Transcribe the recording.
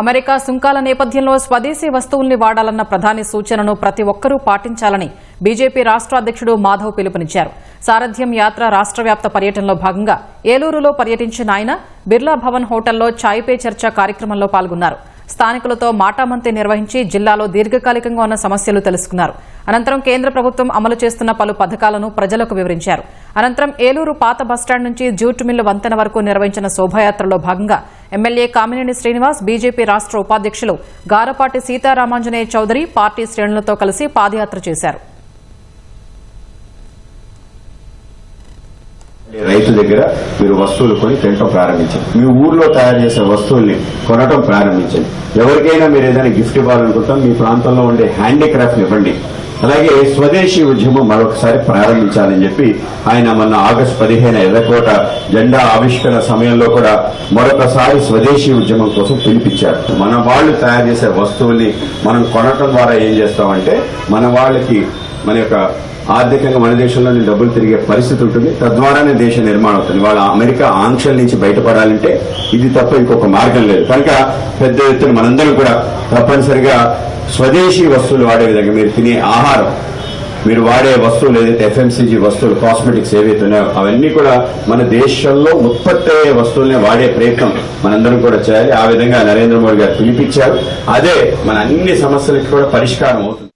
America సుంకాల నేపథ్యంలో స్వదేశీ వస్తువుల్ని వాడాలన్న ప్రధాని సూచనను ప్రతి ఒక్కరూ పాటించాలని బీజేపీ రాష్ట్ర అధ్యక్షుడు మాధవ్ పిలుపునిచ్చారు. సారథ్యం యాత్ర రాష్ట్ర వ్యాప్త పర్యటనలో భాగంగా ఏలూరులో పర్యటించిన ఆయన బిర్లా భవన్ హోటల్లో చాయ్ పే చర్చ కార్యక్రమంలో పాల్గొన్నారు. స్థానికులతో మాటామంతి నిర్వహించి జిల్లాలో దీర్ఘకాలికంగా ఉన్న సమస్యలు తెలుసుకున్నారు. అనంతరం కేంద్ర ప్రభుత్వం అమలు చేస్తున్న పలు పథకాలను ప్రజలకు వివరించారు. అనంతరం ఏలూరు పాత బస్టాండ్ నుంచి జూట్ మిల్లు వంతెన వరకు నిర్వహించిన శోభాయాత్రలో భాగంగా ఎమ్మెల్యే కామినేని శ్రీనివాస్ బీజేపీ రాష్ట్ర ఉపాధ్యక్షులు గారపాటి సీతారామాంజనేయ చౌదరి పార్టీ శ్రేణులతో కలిసి పాదయాత్ర చేశారు. రైతు దగ్గర మీరు వస్తువులు కొని తినటం ప్రారంభించండి. మీ ఊర్లో తయారు చేసే వస్తువుల్ని కొనటం ప్రారంభించండి. ఎవరికైనా మీరు ఏదైనా గిఫ్ట్ ఇవ్వాలనుకుంటాం మీ ప్రాంతంలో ఉండే హ్యాండీక్రాఫ్ట్ ఇవ్వండి. అలాగే స్వదేశీ ఉద్యమం మరొకసారి ప్రారంభించాలని చెప్పి ఆయన మొన్న ఆగస్టు పదిహేను ఎర్రకోట జెండా ఆవిష్కరణ సమయంలో కూడా మరొకసారి స్వదేశీ ఉద్యమం కోసం పిలిపించారు. మన వాళ్ళు తయారు చేసే వస్తువుల్ని మనం కొనటం ద్వారా ఏం చేస్తామంటే మన వాళ్ళకి మన యొక్క ఆర్థికంగా మన దేశంలోని డబ్బులు తిరిగే పరిస్థితి ఉంటుంది. తద్వారానే దేశ నిర్మాణం అవుతుంది. వాళ్ళ అమెరికా ఆంక్షల నుంచి బయటపడాలంటే ఇది తప్ప ఇంకొక మార్గం లేదు. కనుక పెద్ద ఎత్తున మనందరం కూడా తప్పనిసరిగా స్వదేశీ వస్తువులు వాడే విధంగా మీరు తినే ఆహారం మీరు వాడే వస్తువులు ఏదైతే ఎఫ్ఎంసీజీ వస్తువులు కాస్మెటిక్స్ ఏవైతే ఉన్నాయో అవన్నీ కూడా మన దేశంలో ఉత్పత్తి అయ్యే వస్తువుల్ని వాడే ప్రయత్నం మనందరం కూడా చేయాలి. ఆ విధంగా నరేంద్ర మోడీ గారు పిలిపించారు. అదే మన అన్ని సమస్యలకి కూడా పరిష్కారం అవుతుంది.